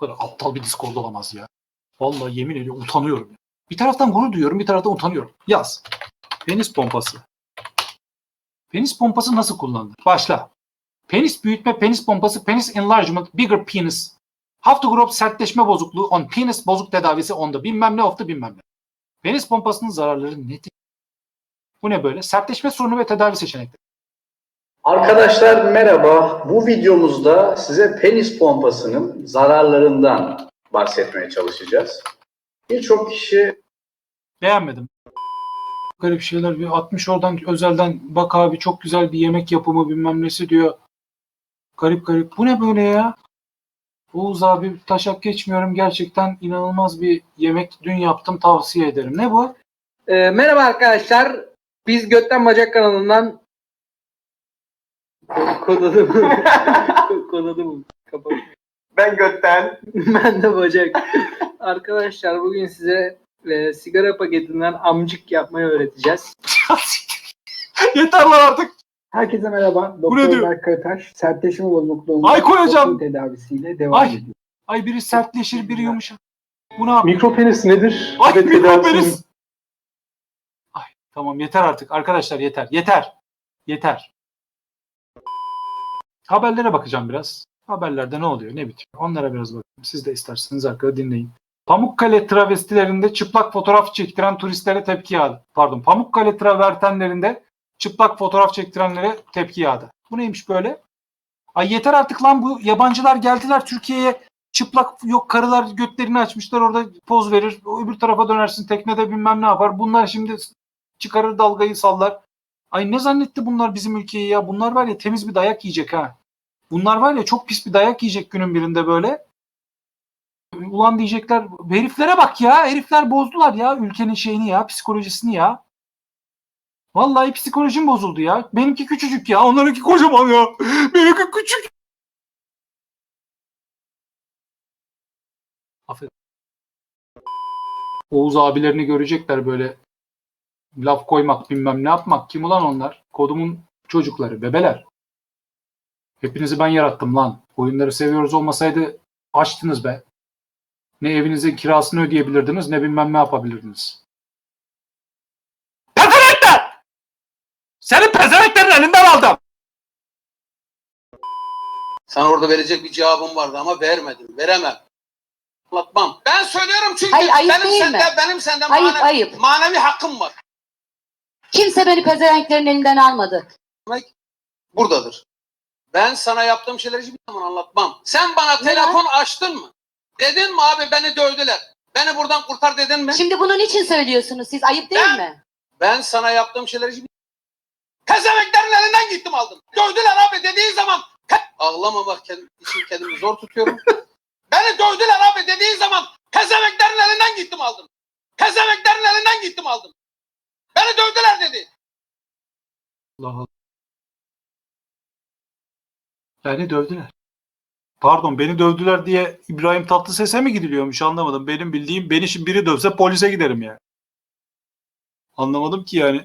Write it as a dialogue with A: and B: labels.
A: Bu kadar aptal bir Discord olamaz ya. Vallahi yemin ediyorum utanıyorum. Bir taraftan gurur duyuyorum, bir taraftan utanıyorum. Yaz. Penis pompası. Penis pompası nasıl kullanılır? Başla. Penis büyütme, penis pompası, penis enlargement, bigger penis. Haftogrop sertleşme bozukluğu on penis bozuk tedavisi onda bilmem ne of the bilmem ne. Penis pompasının zararları nedir? Bu ne böyle? Sertleşme sorunu ve tedavi seçenekleri.
B: Arkadaşlar merhaba. Bu videomuzda size penis pompasının zararlarından bahsetmeye çalışacağız. Birçok kişi
A: Beğenmedim. Garip şeyler bir 60 oradan özelden bak abi çok güzel bir yemek yapımı bilmem nesi diyor. Garip garip. Bu ne böyle ya? Oğuz abi taşak geçmiyorum. Gerçekten inanılmaz bir yemek dün yaptım tavsiye ederim. Ne bu?
C: Ee, merhaba arkadaşlar. Biz Götten Bacak kanalından kod adı mı? kod adı mı? Kapat.
D: Ben götten.
C: ben de bacak. arkadaşlar bugün size e, sigara paketinden amcık yapmayı öğreteceğiz.
A: Yeter lan artık.
E: Herkese merhaba.
A: ne
E: Doktor
A: diyor?
E: Berk Karataş sertleşme bozukluğunda
A: Ay koy hocam.
E: toplum tedavisiyle devam
A: Ay.
E: ediyor.
A: Ay biri sertleşir biri yumuşar. Bu ne yapıyor?
D: Mikropenis nedir?
A: Ay
D: Ve tedavisi-
A: mikropenis. Ay tamam yeter artık arkadaşlar yeter. Yeter. Yeter. Haberlere bakacağım biraz. Haberlerde ne oluyor ne bitiyor. Onlara biraz bakayım. Siz de isterseniz arkada dinleyin. Pamukkale travestilerinde çıplak fotoğraf çektiren turistlere tepki yağdı. Pardon Pamukkale travertenlerinde çıplak fotoğraf çektirenlere tepki yağdı. Bu neymiş böyle? Ay yeter artık lan bu yabancılar geldiler Türkiye'ye çıplak yok karılar götlerini açmışlar orada poz verir. Öbür tarafa dönersin teknede bilmem ne yapar. Bunlar şimdi çıkarır dalgayı sallar. Ay ne zannetti bunlar bizim ülkeyi ya? Bunlar var ya temiz bir dayak yiyecek ha. Bunlar var ya çok pis bir dayak yiyecek günün birinde böyle. Ulan diyecekler heriflere bak ya. Herifler bozdular ya ülkenin şeyini ya psikolojisini ya. Vallahi psikolojim bozuldu ya. Benimki küçücük ya. Onlarınki kocaman ya. Benimki küçük. Affedin. Oğuz abilerini görecekler böyle laf koymak bilmem ne yapmak. Kim ulan onlar? Kodumun çocukları, bebeler. Hepinizi ben yarattım lan. Oyunları seviyoruz olmasaydı açtınız be. Ne evinizin kirasını ödeyebilirdiniz ne bilmem ne yapabilirdiniz. Pezevenkler! Senin pezevenklerin elinden aldım.
F: Sana orada verecek bir cevabım vardı ama vermedim. Veremem. Anlatmam. Ben söylüyorum çünkü
G: Hayır, ayıp
F: benim
G: değil
F: sende
G: mi?
F: benim sende
G: Ayıp,
F: manevi,
G: ayıp.
F: manevi hakkım var.
G: Kimse beni pezevenklerin elinden almadı.
F: Buradadır. Ben sana yaptığım şeyleri hiçbir zaman anlatmam. Sen bana
G: Ne
F: telefon açtın mı? Dedin mi abi beni dövdüler. Beni buradan kurtar dedin mi?
G: Şimdi bunun için söylüyorsunuz siz. Ayıp değil
F: Ben-
G: mi?
F: Ben sana yaptığım şeyleri hiçbir Pezeveklerin elinden gittim aldım. Dövdüler abi dediği zaman hep ağlamamak kendim, için kendimi zor tutuyorum. Beni dövdüler abi dediği zaman pezeveklerin elinden gittim aldım. Pezeveklerin elinden gittim aldım. Beni dövdüler dedi.
A: Allah Allah. Yani dövdüler. Pardon beni dövdüler diye İbrahim Tatlıses'e mi gidiliyormuş anlamadım. Benim bildiğim beni şimdi biri dövse polise giderim yani. Anlamadım ki yani.